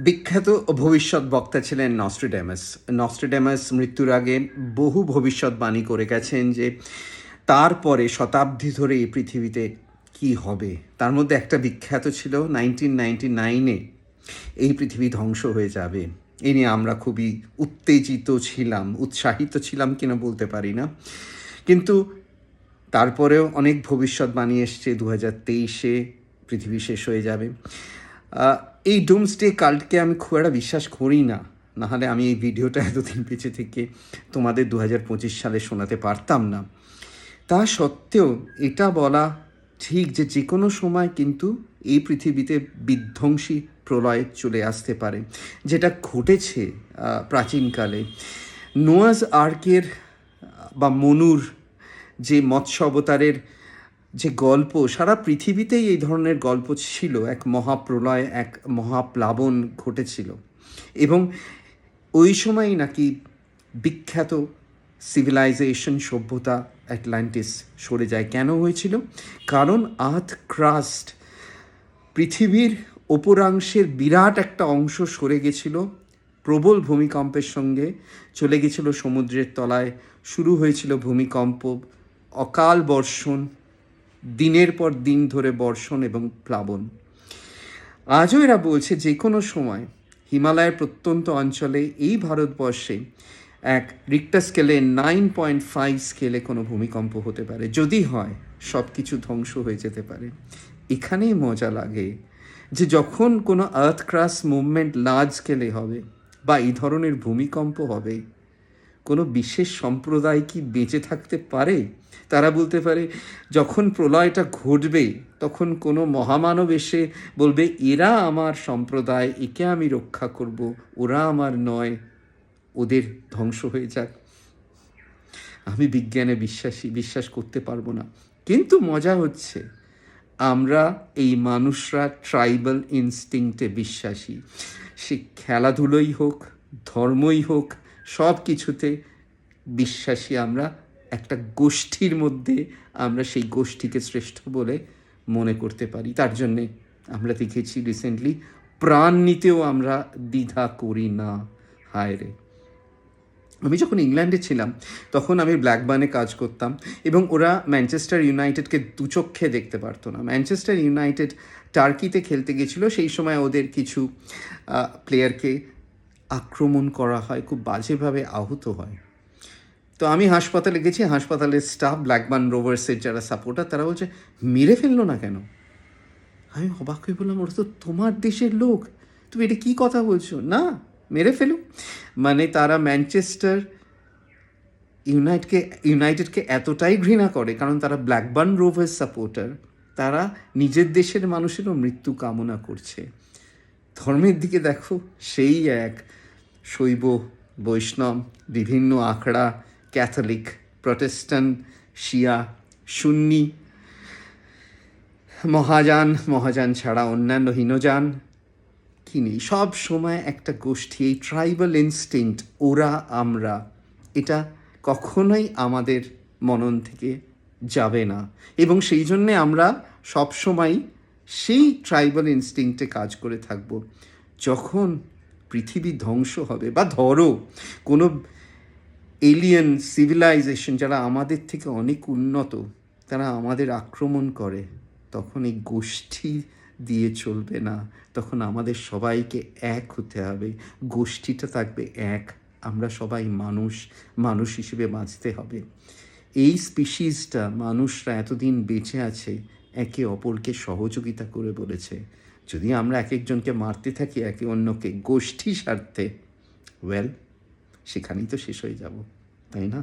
বিখ্যাত ভবিষ্যৎ বক্তা ছিলেন নস্ট্রেডামাস। নস্ট্রেডামাস মৃত্যুর আগে বহু ভবিষ্যৎবাণী করে গেছেন যে তারপরে শতাব্দী ধরে এই পৃথিবীতে কি হবে? তার মধ্যে একটা বিখ্যাত ছিল, নাইনটিন নাইনটি নাইনে এই পৃথিবী ধ্বংস হয়ে যাবে। এ নিয়ে আমরা খুবই উত্তেজিত ছিলাম, উৎসাহিত ছিলাম কিনা বলতে পারি না। কিন্তু তারপরেও অনেক ভবিষ্যৎবাণী এসছে, দু হাজার তেইশে পৃথিবী শেষ হয়ে যাবে। এই ডুমসডে কাল্টকে আমি খুব একটা বিশ্বাস করি না। নাহলে আমি এই ভিডিওটা এতদিন পিছিয়ে থেকে তোমাদের দু হাজার পঁচিশ সালে শোনাতে পারতাম না। তা সত্ত্বেও এটা বলা ঠিক যে যে কোনো সময় কিন্তু এই পৃথিবীতে বিধ্বংসী প্রলয় চলে আসতে পারে, যেটা ঘটেছে প্রাচীনকালে। নোয়াজ আর্কের বা মনুর যে মৎস্য অবতারের যে গল্প, সারা পৃথিবীতেই এই ধরনের গল্প ছিল, এক মহাপ্রলয়, এক মহাপ্লাবন ঘটেছিল। এবং ওই সময়ই নাকি বিখ্যাত সিভিলাইজেশন সভ্যতা অ্যাটলান্টিস সরে যায়। কেন হয়েছিল? কারণ আর্থ ক্রাস্ট পৃথিবীর ওপরাংশের বিরাট একটা অংশ সরে গেছিল, প্রবল ভূমিকম্পের সঙ্গে চলে গেছিল সমুদ্রের তলায়, শুরু হয়েছিল ভূমিকম্প, অকাল বর্ষণ দিনের পর দিন ধরে বর্ষণ এবং প্লাবন। আজও এরা বলছে যে কোনো সময় হিমালয়ের প্রত্যন্ত অঞ্চলে এই ভারতবর্ষে এক রিক্টার স্কেলে নাইন পয়েন্ট ফাইভ স্কেলে কোনো ভূমিকম্প হতে পারে। যদি হয় সব কিছু ধ্বংস হয়ে যেতে পারে। এখানেই মজা লাগে যে যখন কোনো আর্থ ক্রাস মুভমেন্ট লার্জ স্কেলে হবে বা এই ধরনের ভূমিকম্প হবে কোনো বিশেষ সম্প্রদায় কি বেঁচে থাকতে পারে? তারা বলতে পারে, যখন প্রলয়টা ঘটবে, তখন কোনো মহামানব এসে বলবে, এরা আমার সম্প্রদায়, একে আমি রক্ষা করব, ওরা আমার নয়, ওদের ধ্বংস হয়ে যাক। আমি বিজ্ঞানে বিশ্বাসী, বিশ্বাস করতে পারব না। কিন্তু মজা হচ্ছে, আমরা এই মানুষরা ট্রাইবাল ইনস্টিংক্টে বিশ্বাসী। সে খেলাধুলোই হোক, ধর্মই হোক সব কিছুতে বিশ্বাসী আমরা, একটা গোষ্ঠীর মধ্যে আমরা সেই গোষ্ঠীকে শ্রেষ্ঠ বলে মনে করতে পারি। তার জন্যে আমরা দেখেছি রিসেন্টলি প্রাণ নিতেও আমরা দ্বিধা করি না। হায় রে। আমি যখন ইংল্যান্ডে ছিলাম, তখন আমি ব্ল্যাকবার্নে কাজ করতাম এবং ওরা ম্যানচেস্টার ইউনাইটেডকে দুচক্ষে দেখতে পারতো না। ম্যানচেস্টার ইউনাইটেড টার্কিতে খেলতে গেছিল, সেই সময় ওদের কিছু প্লেয়ারকে আক্রমণ করা হয়, খুব বাজেভাবে আহত হয়। তো আমি হাসপাতালে গেছি হাসপাতালের স্টাফ ব্ল্যাকবার্ন রোভার্সের যারা সাপোর্টার, তারা বলছে, মেরে ফেলল না কেন? আমি অবাক হয়ে বললাম, ওরা তো তোমার দেশের লোক। তুমি এটা কী কথা বলছো? না, মেরে ফেলো মানে তারা ম্যানচেস্টার ইউনাইটকে, ইউনাইটেডকে এতটাই ঘৃণা করে, কারণ তারা ব্ল্যাকবার্ন রোভার্স সাপোর্টার। তারা নিজের দেশের মানুষেরও মৃত্যু কামনা করছে। ধর্মের দিকে দেখো, সেই এক শৈব, বৈষ্ণব, বিভিন্ন আখড়া, ক্যাথলিক প্রটেস্টান শিয়া, সুন্নি, মহাযান মহাযান ছাড়া অন্যান্য হীনযান কি নেই সব সময় একটা গোষ্ঠী, এই ট্রাইবাল ইনস্টিংক্ট, ওরা, আমরা, এটা কখনোই আমাদের মনন থেকে যাবে না। এবং সেই জন্যে আমরা সবসময় সেই ট্রাইবাল ইনস্টিংক্টে কাজ করে থাকব। যখন পৃথিবী ধ্বংস হবে। বা ধরো, কোনো এলিয়েন সিভিলাইজেশন যারা আমাদের থেকে অনেক উন্নত, তারা আমাদের আক্রমণ করে, তখন এই গোষ্ঠী দিয়ে চলবে না। তখন আমাদের সবাইকে এক হতে হবে। গোষ্ঠীটা থাকবে এক। আমরা সবাই মানুষ মানুষ হিসেবে বাঁচতে হবে। এই স্পিসিসটা মানুষরা এতদিন বেঁচে আছে, একে অপরকে সহযোগিতা করে বলেছে। যদি আমরা এক একজনকে মারতে থাকি, একে অন্যকে গোষ্ঠী স্বার্থে ওয়েল সেখানেই তো শেষ হয়ে যাব, তাই না?